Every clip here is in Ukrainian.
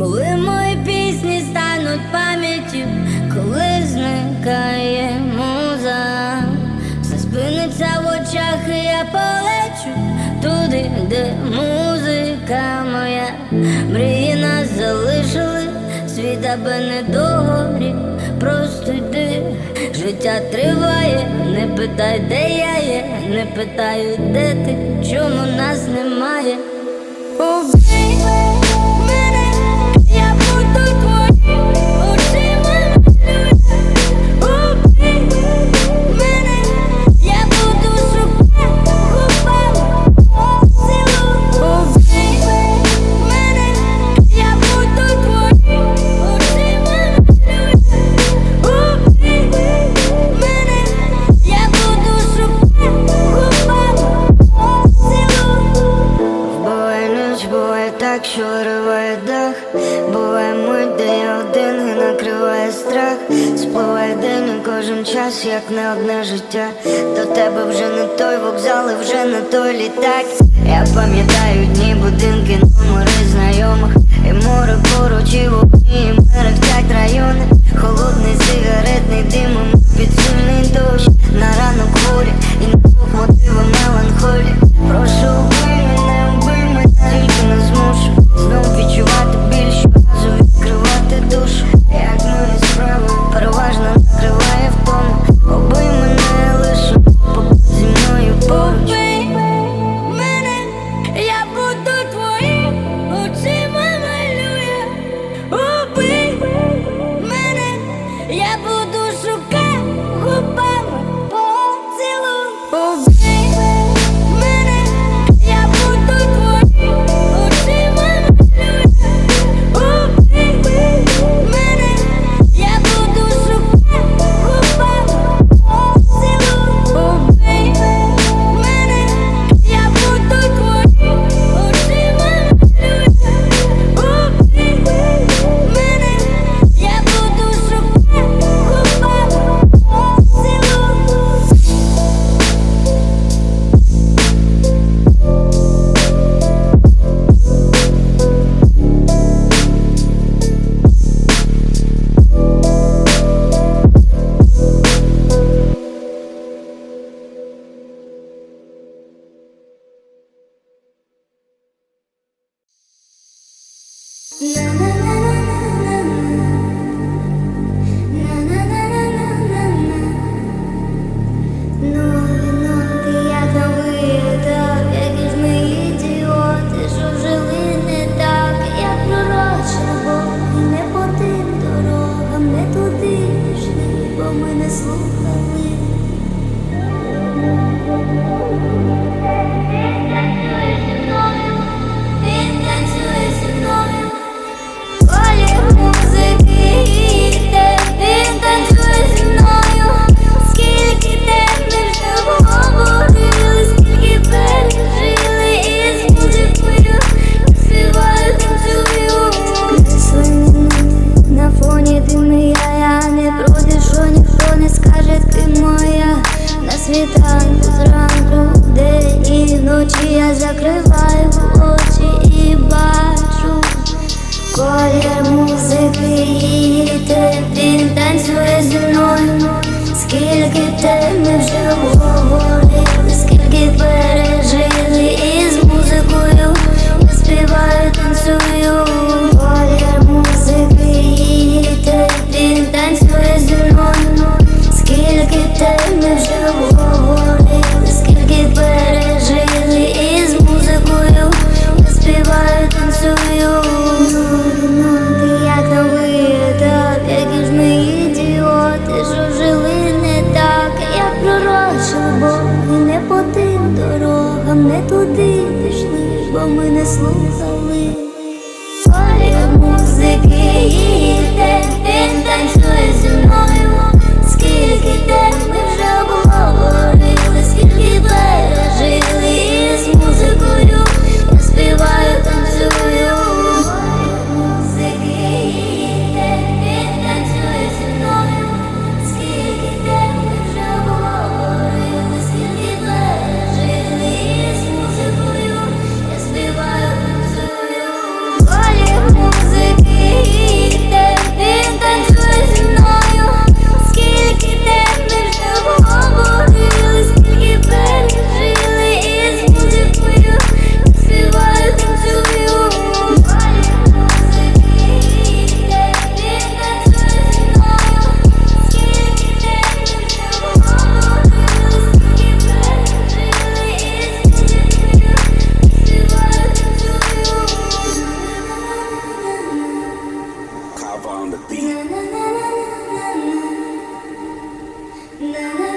коли мої пісні стануть пам'яттю, коли зникає муза, все спиниться в очах, і я полечу туди, де музика моя, мрії нас залишили, світ аби не догорів, просто йди, життя триває, не питай, де я є, не питаю, де ти, чому нас немає. так не одне життя. До тебе вже не той вокзал, і вже не той літак. Я пам'ятаю дні, будинки, номери знайомих. І море поруч, і вогні, і мерехтять райони. Холодний сигаретний дим, і підсильний дощ. На ранок хворі і на двох мотива меланхолі. Прошу убий мене, убий мене, тільки не змушу знов відчувати. the world. Нам не туди пішли, бо ми не слухали. Колір музики їде, те Він танцює зі мною. Скільки тем ми вже обговорили, скільки пережили. З музикою live on the beat. Na, na, na,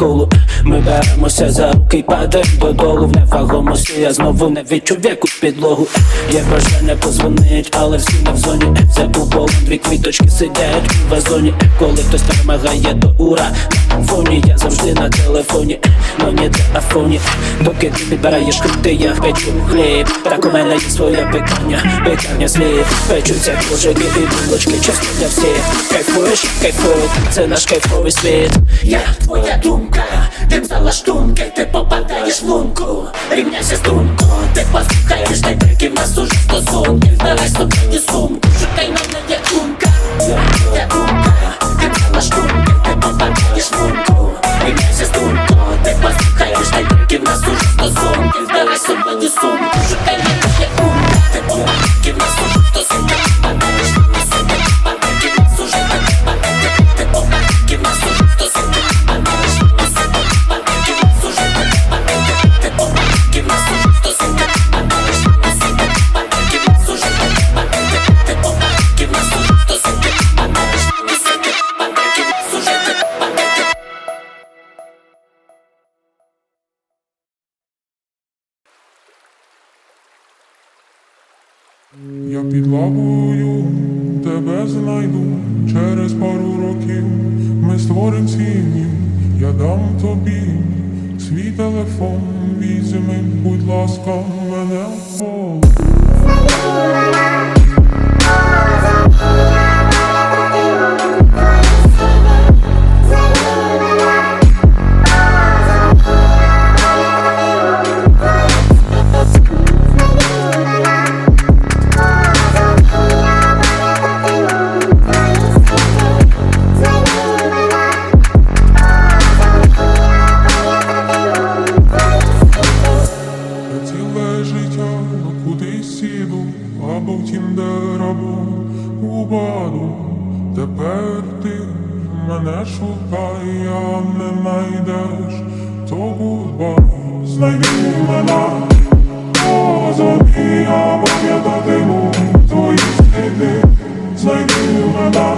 Ми беремося за руки й падаємо додолу. В невагомості я знову не відчув яку підлогу. Є бажання позвонить, але всі не в зоні. Забув полон, дві квіточки сидять у вазоні. Коли хтось перемагає, то ура! На фоні я завжди на телефоні. Но не для афоні Доки ти підбираєш крити, я печу хліб. Так у мене є своє пекарня, пекарня слід Печуться кожики і булочки, чисто для всіх. Кайфуєш, кайфую, це наш кайфовий світ. Я твоя думка, ти взяла штунки, ти попадаєш в лунку. Рівняйся струнко, ти послухаєш та треків нас уже стосунки Збирай собі сумку, шукай мене є Лавою тебе знайду через пару років. Ми створим сім'ю, я дам тобі свій телефон. Візьми, будь ласка, мене znajdziesz To kurwa znajduje nas To zabija, bo nie do dymu To jest wtedy znajduje nas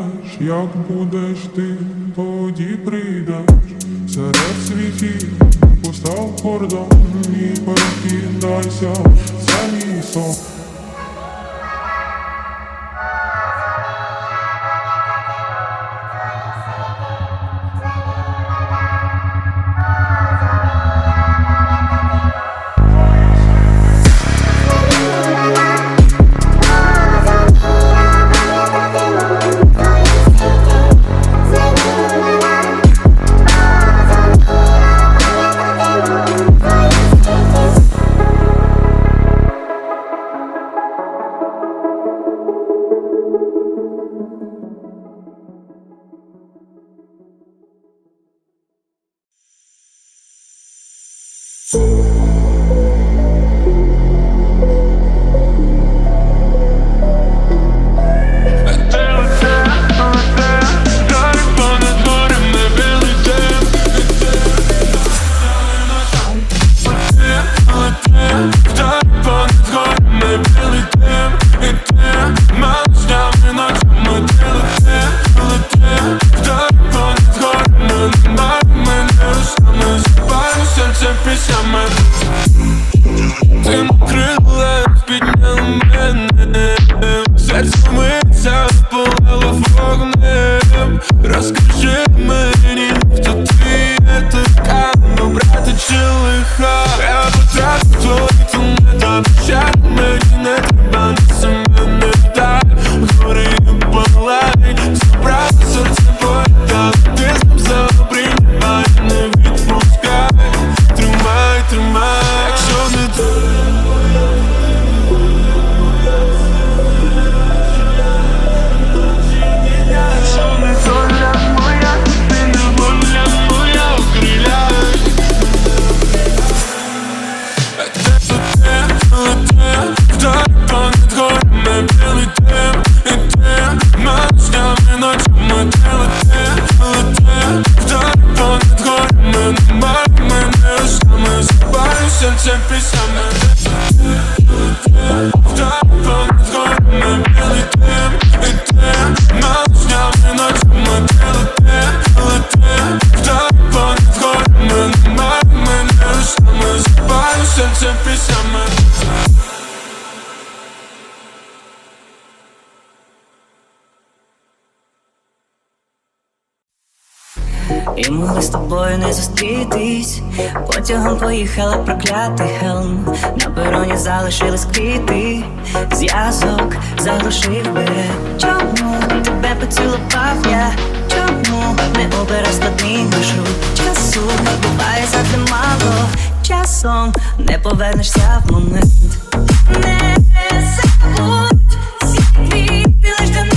знайдеш, як будеш ти, тоді прийдеш серед світів, постав кордон і перекидайся за лісом. І могли з тобою не зустрітись, потягом поїхала проклятий хелм, на пероні залишились квіти, зв'язок заглушив бере. Чому тебе поцілував я? Чому не обирав складний маршрут? Часу буває завжди мало, часом не повернешся в момент. Не забудь, ти лиш до